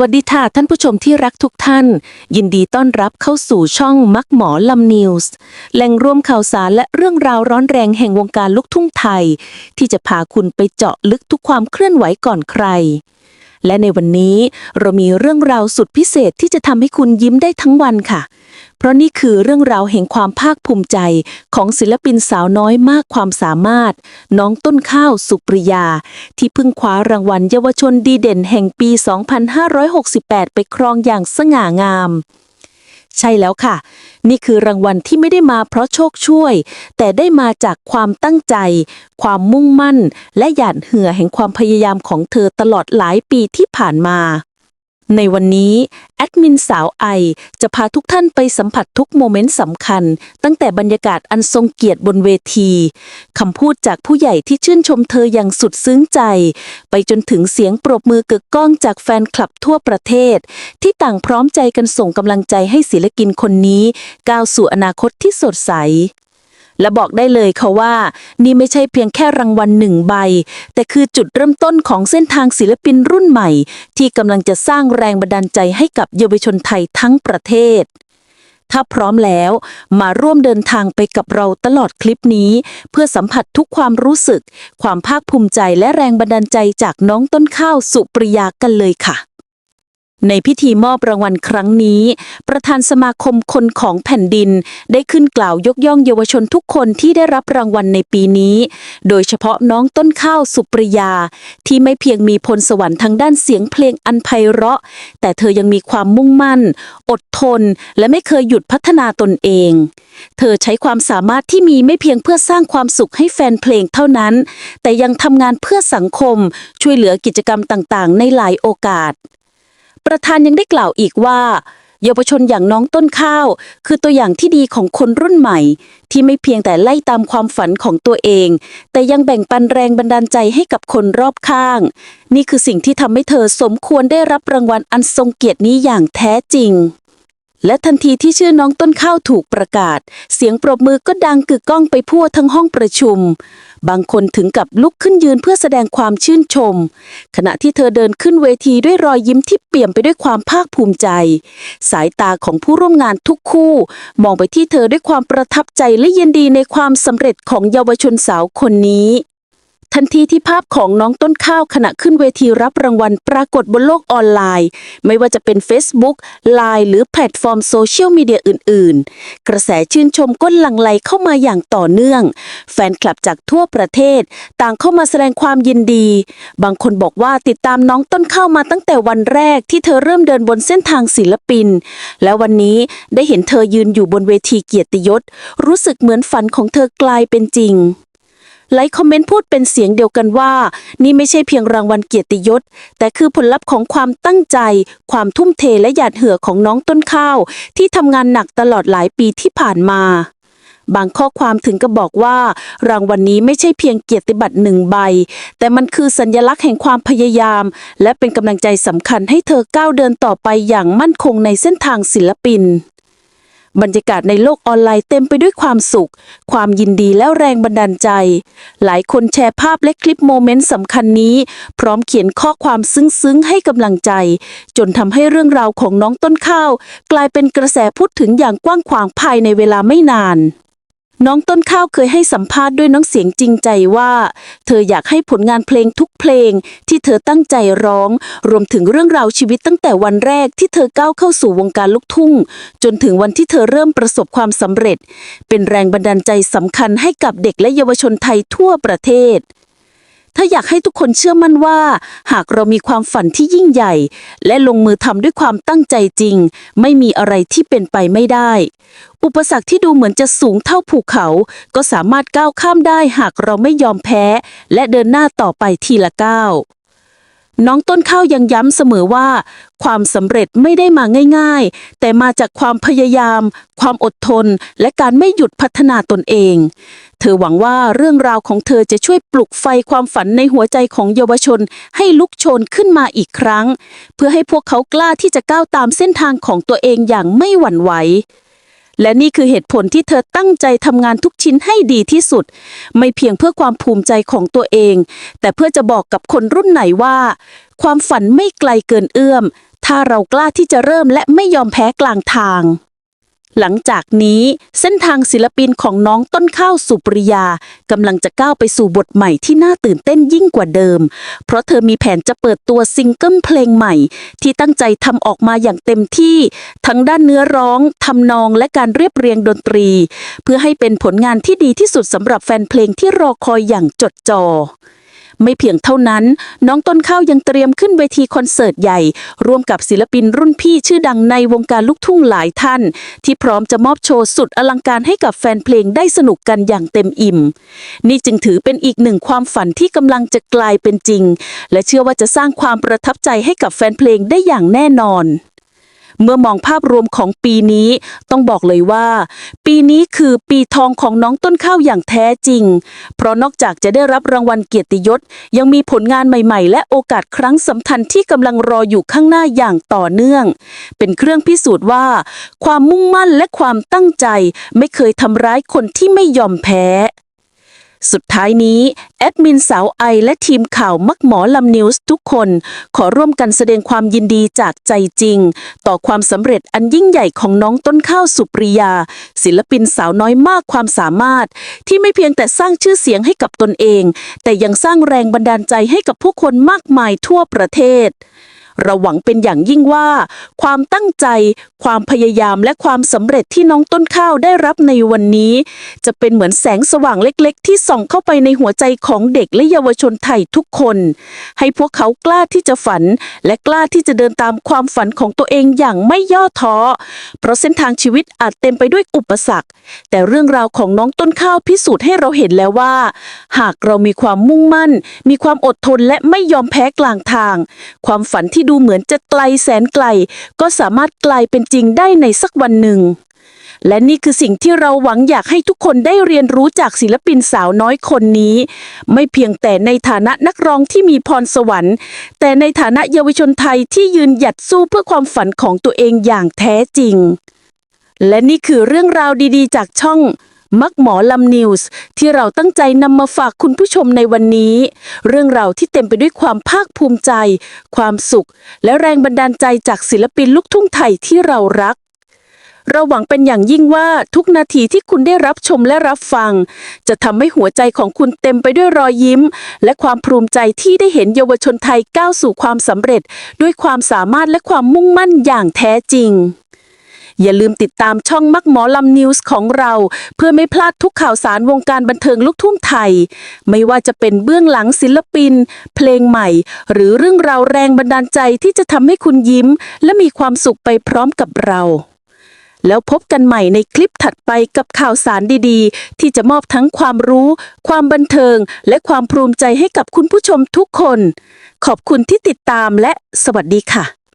วัสดีค่ะท่านผู้ชมที่รักทุกท่าน ยินดีต้อนรับเข้าสู่ช่องมักหมอลำนิวส์แหล่งรวมข่าวสารและเรื่องราวร้อนแรงแห่งวงการลูกทุ่งไทย ที่จะพาคุณไปเจาะลึกทุกความเคลื่อนไหวก่อนใคร และในวันนี้เรามีเรื่องราวสุดพิเศษที่จะทำให้คุณยิ้มได้ทั้งวันค่ะ เพราะนี่คือเรื่องราวแห่งความภาคภูมิใจของศิลปินสาวน้อยมากความสามารถ น้องต้นข้าวสุปริยา ที่เพิ่งคว้ารางวัลเยาวชนดีเด่นแห่งปี 2568 ไปครองอย่างสง่างาม ใช่แล้วค่ะ นี่คือรางวัลที่ไม่ได้มาเพราะโชคช่วย แต่ได้มาจากความตั้งใจ ความมุ่งมั่น และหยาดเหงื่อแห่งความพยายามของเธอตลอดหลายปีที่ผ่านมา ในวันนี้ แอดมินสาวไอ จะพาทุกท่านไปสัมผัสทุกโมเมนต์สำคัญ ตั้งแต่บรรยากาศอันทรงเกียรติบนเวทีคำพูดจากผู้ใหญ่ที่ชื่นชมเธออย่างสุดซึ้งใจ ไปจนถึงเสียงปรบมือกึกก้องจากแฟนคลับทั่วประเทศ ที่ต่างพร้อมใจกันส่งกำลังใจให้ศิลปินคนนี้ ก้าวสู่อนาคตที่สดใส และบอกได้เลยค่ะว่า นี่ไม่ใช่เพียงแค่รางวัลหนึ่งใบ แต่คือจุดเริ่มต้นของเส้นทางศิลปินรุ่นใหม่ ที่กำลังจะสร้างแรงบันดาลใจให้กับเยาวชนไทยทั้งประเทศ ถ้าพร้อมแล้วมาร่วมเดินทางไปกับเราตลอดคลิปนี้ เพื่อสัมผัสทุกความรู้สึก ความภาคภูมิใจและแรงบันดาลใจจากน้องต้นข้าวสุปริยากันเลยค่ะ ในพิธีมอบรางวัลครั้งนี้ ประธานสมาคมคนของแผ่นดิน ได้ขึ้นกล่าวยกย่องเยาวชนทุกคนที่ได้รับรางวัลในปีนี้ โดยเฉพาะน้องต้นข้าวสุปริยา ที่ไม่เพียงมีพลสวรรค์ทางด้านเสียงเพลงอันไพเราะ แต่เธอยังมีความมุ่งมั่น อดทน และไม่เคยหยุดพัฒนาตนเอง เธอใช้ความสามารถที่มีไม่เพียงเพื่อสร้างความสุขให้แฟนเพลงเท่านั้น แต่ยังทำงานเพื่อสังคม ช่วยเหลือกิจกรรมต่างๆ ในหลายโอกาส ประธานยังได้กล่าวอีกว่า เยาวชนอย่างน้องต้นข้าว คือตัวอย่างที่ดีของคนรุ่นใหม่ ที่ไม่เพียงแต่ไล่ตามความฝันของตัวเอง แต่ยังแบ่งปันแรงบันดาลใจให้กับคนรอบข้าง นี่คือสิ่งที่ทำให้เธอสมควรได้รับรางวัลอันทรงเกียรตินี้อย่างแท้จริง และทันทีที่ชื่อน้องต้นข้าวถูกประกาศ เสียงปรบมือก็ดังกึกก้องไปทั่วทั้งห้องประชุม บางคนถึงกับลุกขึ้นยืนเพื่อแสดงความชื่นชม ขณะที่เธอเดินขึ้นเวทีด้วยรอยยิ้มที่เปี่ยมไปด้วยความภาคภูมิใจ สายตาของผู้ร่วมงานทุกคู่ มองไปที่เธอด้วยความประทับใจและยินดีในความสำเร็จของเยาวชนสาวคนนี้ ทันทีที่ภาพของน้องต้นข้าวขณะขึ้นเวทีรับรางวัลปรากฏบนโลกออนไลน์ ไม่ว่าจะเป็น Facebook Line หรือแพลตฟอร์มโซเชียลมีเดียอื่น ๆ กระแสชื่นชมก็หลั่งไหลเข้ามาอย่างต่อเนื่อง แฟนคลับจากทั่วประเทศ ต่างเข้ามาแสดงความยินดี บางคนบอกว่าติดตามน้องต้นข้าวมาตั้งแต่วันแรกที่เธอเริ่มเดินบนเส้นทางศิลปิน และวันนี้ได้เห็นเธอยืนอยู่บนเวทีเกียรติยศ รู้สึกเหมือนฝันของเธอกลายเป็นจริง ไลค์คอมเมนต์พูดเป็นเสียงเดียวกันว่า นี่ไม่ใช่เพียงรางวัลเกียรติยศ แต่คือผลลัพธ์ของความตั้งใจ ความทุ่มเทและหยาดเหงื่อของน้องต้นข้าว ที่ทำงานหนักตลอดหลายปีที่ผ่านมาบางข้อความถึงกับบอกว่า รางวัลนนี้ไม่ใช่เพียงเกียรติบัตรหนึ่งใบ แต่มันคือสัญลักษณ์แห่งความพยายาม และเป็นกำลังใจสำคัญให้เธอก้าวเดินต่อไปอย่างมั่นคงในเส้นทางศิลปิน บรรยากาศในโลกออนไลน์เต็มไปด้วยความสุข ความยินดีและแรงบันดาลใจ หลายคนแชร์ภาพและคลิปโมเมนต์สำคัญนี้ พร้อมเขียนข้อความซึ้งๆ ให้กำลังใจ จนทำให้เรื่องราวของน้องต้นข้าว กลายเป็นกระแสพูดถึงอย่างกว้างขวางภายในเวลาไม่นาน น้องต้นข้าวเคยให้สัมภาษณ์ด้วยน้องเสียงจริงใจว่า เธออยากให้ผลงานเพลงทุกเพลงที่เธอตั้งใจร้อง รวมถึงเรื่องราวชีวิตตั้งแต่วันแรกที่เธอก้าวเข้าสู่วงการลูกทุ่ง จนถึงวันที่เธอเริ่มประสบความสำเร็จ เป็นแรงบันดาลใจสำคัญให้กับเด็กและเยาวชนไทยทั่วประเทศ ถ้าอยากให้ทุกคนเชื่อมั่นว่า หากเรามีความฝันที่ยิ่งใหญ่ และลงมือทำด้วยความตั้งใจจริง ไม่มีอะไรที่เป็นไปไม่ได้ อุปสรรคที่ดูเหมือนจะสูงเท่าภูเขา ก็สามารถก้าวข้ามได้หากเราไม่ยอมแพ้ และเดินหน้าต่อไปทีละก้าว น้องต้นข้าวยังย้ำเสมอว่า ความสำเร็จไม่ได้มาง่าย ๆ แต่มาจากความพยายาม ความอดทน และการไม่หยุดพัฒนาตนเอง เธอหวังว่าเรื่องราวของเธอจะช่วยปลุกไฟความฝันในหัวใจของเยาวชน ให้ลุกโชนขึ้นมาอีกครั้ง เพื่อให้พวกเขากล้าที่จะก้าวตามเส้นทางของตัวเองอย่างไม่หวั่นไหว และนี่คือเหตุผลที่เธอตั้งใจทำงานทุกชิ้นให้ดีที่สุด ไม่เพียงเพื่อความภูมิใจของตัวเอง แต่เพื่อจะบอกกับคนรุ่นไหนว่า ความฝันไม่ไกลเกินเอื้อม ถ้าเรากล้าที่จะเริ่มและไม่ยอมแพ้กลางทาง หลังจากนี้เส้นทางศิลปินของน้องต้นข้าวสุปริยากำลังจะก้าวไปสู่บทใหม่ที่น่าตื่นเต้นยิ่งกว่าเดิม เพราะเธอมีแผนจะเปิดตัวซิงเกิลเพลงใหม่ ที่ตั้งใจทำออกมาอย่างเต็มที่ ทั้งด้านเนื้อร้องทำนองและการเรียบเรียงดนตรี เพื่อให้เป็นผลงานที่ดีที่สุดสำหรับแฟนเพลงที่รอคอยอย่างจดจอ ไม่เพียงเท่านั้น น้องต้นข้าวยังเตรียมขึ้นเวทีคอนเสิร์ตใหญ่ ร่วมกับศิลปินรุ่นพี่ชื่อดังในวงการลูกทุ่งหลายท่าน ที่พร้อมจะมอบโชว์สุดอลังการให้กับแฟนเพลงได้สนุกกันอย่างเต็มอิ่ม นี่จึงถือเป็นอีกหนึ่งความฝันที่กำลังจะกลายเป็นจริง และเชื่อว่าจะสร้างความประทับใจให้กับแฟนเพลงได้อย่างแน่นอน เมื่อมองภาพรวมของปีนี้ ต้องบอกเลยว่า ปีนี้คือปีทองของน้องต้นข้าวอย่างแท้จริง เพราะนอกจากจะได้รับรางวัลเกียรติยศ ยังมีผลงานใหม่ๆ และโอกาสครั้งสำคัญที่กำลังรออยู่ข้างหน้าอย่างต่อเนื่อง เป็นเครื่องพิสูจน์ว่า ความมุ่งมั่นและความตั้งใจไม่เคยทำร้ายคนที่ไม่ยอมแพ้ สุดท้ายนี้ แอดมินสาวไอและทีมข่าวมักหมอลำนิวส์ทุกคน ขอร่วมกันแสดงความยินดีจากใจจริง ต่อความสำเร็จอันยิ่งใหญ่ของน้องต้นข้าวสุปริยา ศิลปินสาวน้อยมากความสามารถ ที่ไม่เพียงแต่สร้างชื่อเสียงให้กับตนเอง แต่ยังสร้างแรงบันดาลใจให้กับผู้คนมากมายทั่วประเทศ เราหวังเป็นอย่างยิ่งว่า ความตั้งใจ ความพยายามและความสำเร็จที่น้องต้นข้าวได้รับในวันนี้ จะเป็นเหมือนแสงสว่างเล็กๆ ที่ส่องเข้าไปในหัวใจของเด็กและเยาวชนไทยทุกคน ให้พวกเขากล้าที่จะฝัน และกล้าที่จะเดินตามความฝันของตัวเองอย่างไม่ย่อท้อ เพราะเส้นทางชีวิตอาจเต็มไปด้วยอุปสรรค แต่เรื่องราวของน้องต้นข้าวพิสูจน์ให้เราเห็นแล้วว่า หากเรามีความมุ่งมั่น มีความอดทนและไม่ยอมแพ้กลางทาง ความฝันที่ดูเหมือนจะไกลแสนไกล ก็สามารถกลายเป็นจริงได้ในสักวันหนึ่ง และนี่คือสิ่งที่เราหวังอยากให้ทุกคนได้เรียนรู้จากศิลปินสาวน้อยคนนี้ ไม่เพียงแต่ในฐานะนักร้องที่มีพรสวรรค์ แต่ในฐานะเยาวชนไทยที่ยืนหยัดสู้เพื่อความฝันของตัวเองอย่างแท้จริง และนี่คือเรื่องราวดีๆ จากช่อง มักหมอลำนิวส์ที่เราตั้งใจนำมาฝากคุณผู้ชมในวันนี้ เรื่องราวที่เต็มไปด้วยความภาคภูมิใจ ความสุข และแรงบันดาลใจจากศิลปินลูกทุ่งไทยที่เรารัก เราหวังเป็นอย่างยิ่งว่าทุกนาทีที่คุณได้รับชมและรับฟัง จะทำให้หัวใจของคุณเต็มไปด้วยรอยยิ้ม และความภูมิใจที่ได้เห็นเยาวชนไทยก้าวสู่ความสำเร็จ ด้วยความสามารถและความมุ่งมั่นอย่างแท้จริง อย่าลืมติดตามช่องมักหมอลำนิวส์ของเรา เพื่อไม่พลาดทุกข่าวสารวงการบันเทิงลูกทุ่งไทย ไม่ว่าจะเป็นเบื้องหลังศิลปิน เพลงใหม่ หรือเรื่องราวแรงบันดาลใจที่จะทำให้คุณยิ้ม และมีความสุขไปพร้อมกับเราแล้วพบกันใหม่ในคลิปถัดไปกับข่าวสารดีๆ ที่จะมอบทั้งความรู้ ความบันเทิง และความภูมิใจให้กับคุณผู้ชมทุกคน ขอบคุณที่ติดตามและสวัสดีค่ะ